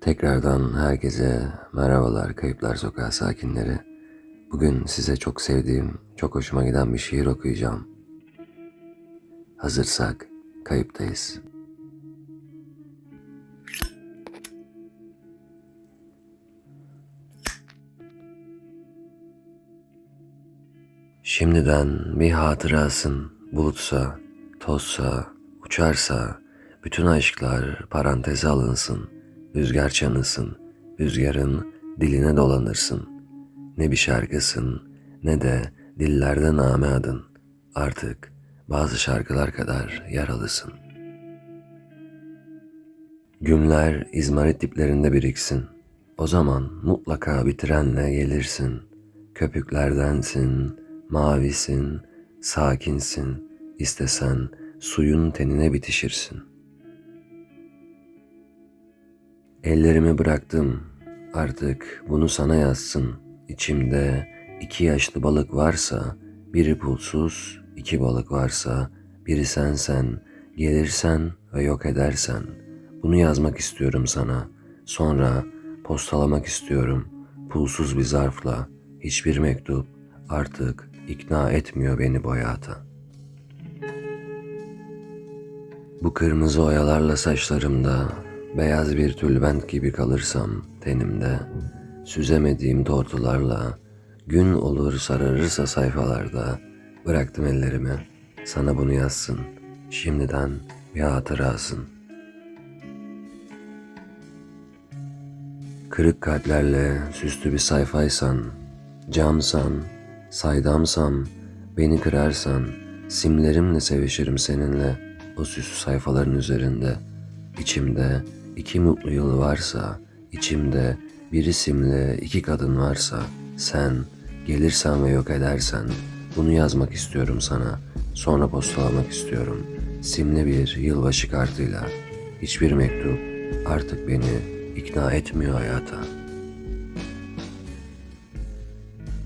Tekrardan herkese merhabalar Kayıplar Sokağı sakinleri. Bugün size çok sevdiğim, çok hoşuma giden bir şiir okuyacağım. Hazırsak kayıptayız. Şimdiden bir hatırasın bulutsa, tozsa, uçarsa, bütün aşklar paranteze alınsın, rüzgar çanısın, rüzgarın diline dolanırsın. Ne bir şarkısın, ne de dillerde name adın. Artık bazı şarkılar kadar yaralısın. Günler izmarit diplerinde biriksin. O zaman mutlaka bir trenle gelirsin. Köpüklerdensin, mavisin, sakinsin. İstesen suyun tenine bitişirsin. Ellerimi bıraktım. Artık bunu sana yazsın. İçimde iki yaşlı balık varsa, biri pulsuz, iki balık varsa, biri sensen, gelirsen ve yok edersen. Bunu yazmak istiyorum sana. Sonra postalamak istiyorum. Pulsuz bir zarfla. Hiçbir mektup artık ikna etmiyor beni bu hayata. Bu kırmızı oyalarla saçlarımda, beyaz bir tülbent gibi kalırsam tenimde, süzemediğim tortularla, gün olur sararırsa sayfalarda, bıraktım ellerimi, sana bunu yazsın, şimdiden bir hatırasın. Kırık kalplerle süslü bir sayfaysan, camsan, saydamsam, beni kırarsan, simlerimle sevişirim seninle o süslü sayfaların üzerinde. İçimde iki mutlu yıl varsa, içimde bir isimle iki kadın varsa, sen gelirsen ve yok edersen, bunu yazmak istiyorum sana, sonra postalamak istiyorum. Simli bir yılbaşı kartıyla, hiçbir mektup artık beni ikna etmiyor hayata.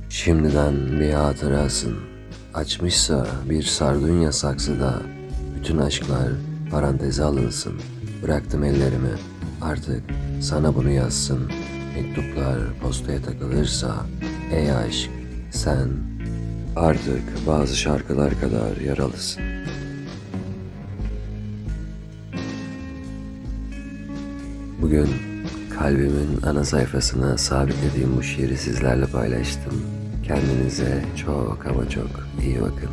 Şimdiden bir hatırasın. Açmışsa bir sardunya saksıda bütün aşklar paranteze alınsın. Bıraktım ellerimi. Artık sana bunu yazsın. Mektuplar postaya takılırsa ey aşk sen artık bazı şarkılar kadar yaralısın. Bugün kalbimin ana sayfasına sabitlediğim bu şiiri sizlerle paylaştım. Kendinize çok ama çok iyi bakın.